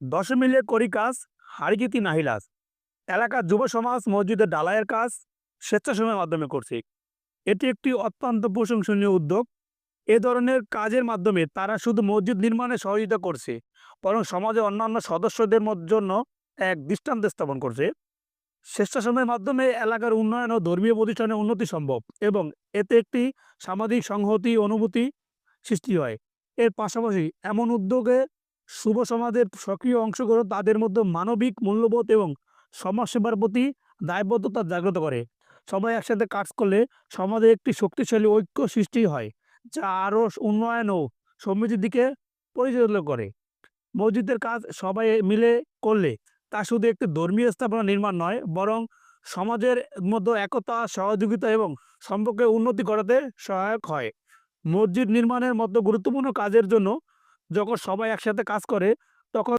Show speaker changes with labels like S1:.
S1: দশ মিলে করি কাজ হারিজিতি নাহিলাস এলাকার যুব সমাজ মসজিদের ডালাইয়ের কাজ স্বেচ্ছাসেবীর মাধ্যমে করছে। এটি একটি অত্যন্ত প্রশংসনীয় উদ্যোগ। এ ধরনের কাজের মাধ্যমে তারা শুধু মসজিদ নির্মাণে সহযোগিতা করছে, বরং সমাজের অন্যান্য সদস্যদের জন্য এক দৃষ্টান্ত স্থাপন করছে। স্বেচ্ছাসেবীর মাধ্যমে এলাকার উন্নয়ন ও ধর্মীয় প্রতিষ্ঠানের উন্নতি সম্ভব এবং এতে একটি সামাজিক সংহতি, অনুভূতি সৃষ্টি হয়। এর পাশাপাশি এমন উদ্যোগে শুভ সমাজের সক্রিয় অংশগ্রহণ তাদের মধ্যে মানবিক মূল্যবোধ এবং সমাজসেবার প্রতি দায়বদ্ধতা জাগ্রত করে। সবাই একসাথে কাজ করলে সমাজে একটি শক্তিশালী ঐক্য সৃষ্টি হয়, যা আরও উন্নয়ন ও সমৃদ্ধির দিকে পরিচালিত করে। মসজিদের কাজ সবাই মিলে করলে তা শুধু একটি ধর্মীয় স্থাপনা নির্মাণ নয়, বরং সমাজের মধ্যে একতা, সহযোগিতা এবং সম্পর্কে উন্নতি করাতে সহায়ক হয়। মসজিদ নির্মাণের মতো গুরুত্বপূর্ণ কাজের জন্য যখন সবাই একসাথে কাজ করে